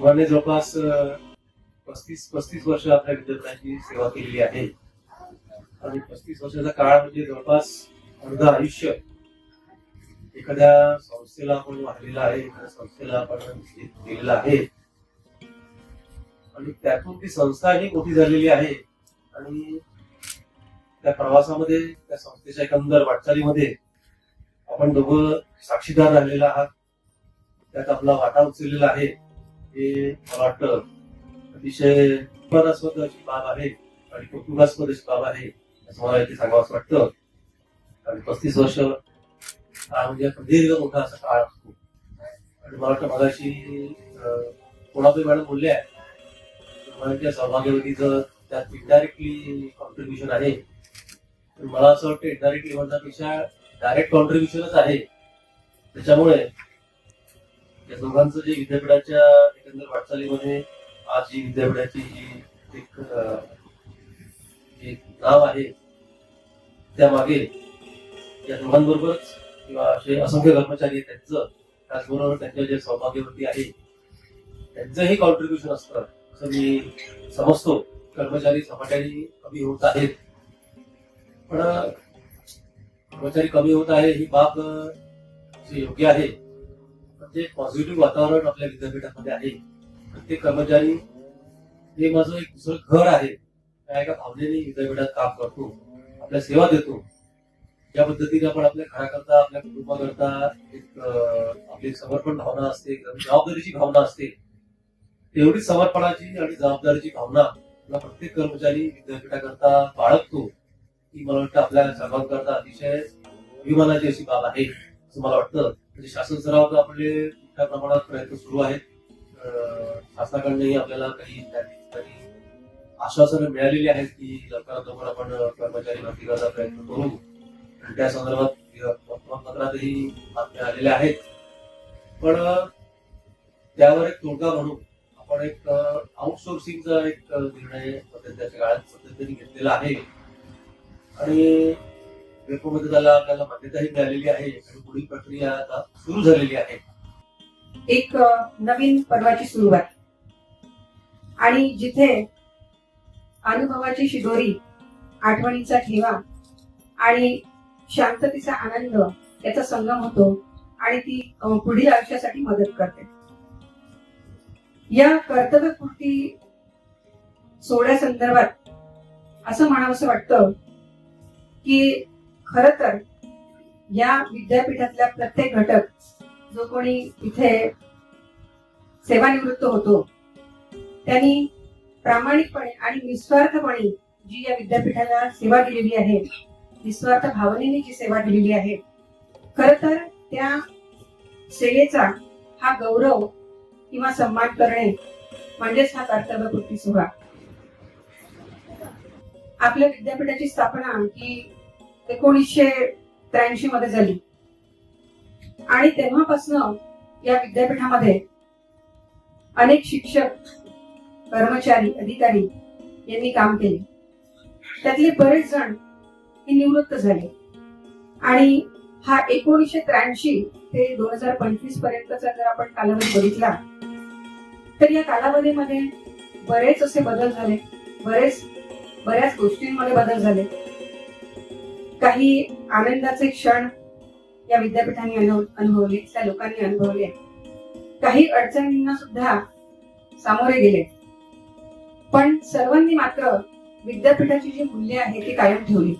तुम्हाला जवळपास पस्तीस पस्तीस वर्ष आपल्या विद्यार्थ्यांची सेवा केलेली आहे. आणि पस्तीस वर्षाचा काळ म्हणजे जवळपास अर्ध आयुष्य. एखाद्या संस्थेला आपण वाढलेला आहे एखाद्या संस्थेला आपण दिलेला आहे. आणि त्यातून ती संस्था ही मोठी झालेली आहे. आणि त्या प्रवासामध्ये त्या संस्थेच्या एकंदर वाटचालीमध्ये आपण दोघं साक्षीदार राहिलेला आहात. त्यात आपला वाटा उचललेला आहे. हे मला वाटतं अतिशय विवादास्पद अशी बाब आहे आणि कौतुकास्पद अशी बाब आहे असं मला इथे सांगावं वाटतं. आणि पस्तीस वर्ष हा म्हणजे दीर्घ मोठा असा काळ असतो. आणि मला वाटतं मगाशी अं, मॅडम बोलल्या आहे मुलांच्या सहभागीवरतीचं त्यात इनडायरेक्टली कॉन्ट्रीब्युशन आहे तर मला असं वाटतं इनडायरेक्टली म्हणण्यापेक्षा डायरेक्ट कॉन्ट्रीब्युशनच आहे. त्याच्यामुळे या दोघांचं जे विद्यापीठाच्या एकंदर वाटचालीमध्ये आज जी विद्यापीठाची जी एक एक नाव आहे त्यामागे या दोघांबरोबरच किंवा असे असंख्य कर्मचारी आहेत त्यांचं त्याचबरोबर त्यांच्या जे सहभागीवरती आहे त्यांचंही कॉन्ट्रीब्युशन असतं. असं मी समजतो. कर्मचारी झपाट्याने कमी होत आहेत. पण कर्मचारी कमी होत आहे ही बाब जी योग्य आहे जे पॉझिटिव्ह वातावरण आपल्या विद्यापीठामध्ये आहे प्रत्येक कर्मचारी हे माझं एक दुसरं घर आहे. त्या एका भावनेने विद्यापीठात काम करतो आपल्या सेवा देतो. ज्या पद्धतीने आपण आपल्या घराकरता आपल्या कुटुंबाकरता एक आपली समर्पण भावना असते जबाबदारीची भावना असते. तेवढी समर्पणाची आणि जबाबदारीची भावना आपला प्रत्येक कर्मचारी विद्यापीठाकरता बाळगतो ही मला वाटतं आपल्या सर्वांकरता अतिशय अभिमानाची अशी बाब आहे. असं मला वाटतं. म्हणजे शासन स्तरावर आपले मोठ्या प्रमाणात प्रयत्न सुरू आहेत. शासनाकडनंही आपल्याला काही ठिकाणी आश्वासनं मिळालेली आहेत की लवकरात लवकर आपण कर्मचारी भरती करायचा प्रयत्न करू. आणि त्या संदर्भात वर्तमानपत्रातही बातम्या आलेल्या आहेत. पण त्यावर एक तोडगा म्हणून आपण एक आउटसोर्सिंगचा एक निर्णय सध्याच्या काळात सध्या घेतलेला आहे. आणि रेपोमध्ये त्याला आपल्याला मान्यताही मिळालेली आहे. आणि पुढील प्रक्रिया आता सुरू झालेली आहे. एक नवीन पर्वाची सुरुवात. आणि जिथे अनुभवाची शिदोरी आठवणीचा ठेवा आणि शांततेचा आनंद याचा संगम होतो आणि ती पुढील आयुष्यासाठी मदत करते. या कर्तव्यपूर्ती सोहळ्यासंदर्भात असं म्हणावंसं वाटतं की खर तर या विद्यापीठातल्या प्रत्येक घटक जो कोणी इथे सेवानिवृत्त होतो त्यांनी प्रामाणिकपणे आणि निस्वार्थपणे जी या विद्यापीठाला सेवा दिलेली आहे निस्वार्थ भावनेने जी सेवा दिलेली आहे खर तर त्या सेवेचा हा गौरव किंवा सन्मान करणे म्हणजेच हा कर्तव्यपूर्ती सोहळा. आपल्या विद्यापीठाची स्थापना ही एकोणीसशे त्र्याऐंशी मध्ये झाली. आणि तेव्हापासनं या विद्यापीठामध्ये अनेक शिक्षक कर्मचारी अधिकारी यांनी काम केले. त्यातले बरेच जण हे निवृत्त झाले. आणि हा एकोणीसशे त्र्याऐंशी ते दोन हजार पंचवीस पर्यंतचा जर आपण कालावधी बघितला तर या कालावधीमध्ये बरेच असे बदल झाले. बरेच बऱ्याच गोष्टींमध्ये बदल झाले. काही आनंदाचे क्षण या विद्यापीठाने अनुभवले त्या लोकांनी अनुभवले. काही अडचणींना सुद्धा सामोरे गेले. पण सर्वांनी मात्र विद्यापीठाची जी मूल्य आहे ती कायम ठेवली.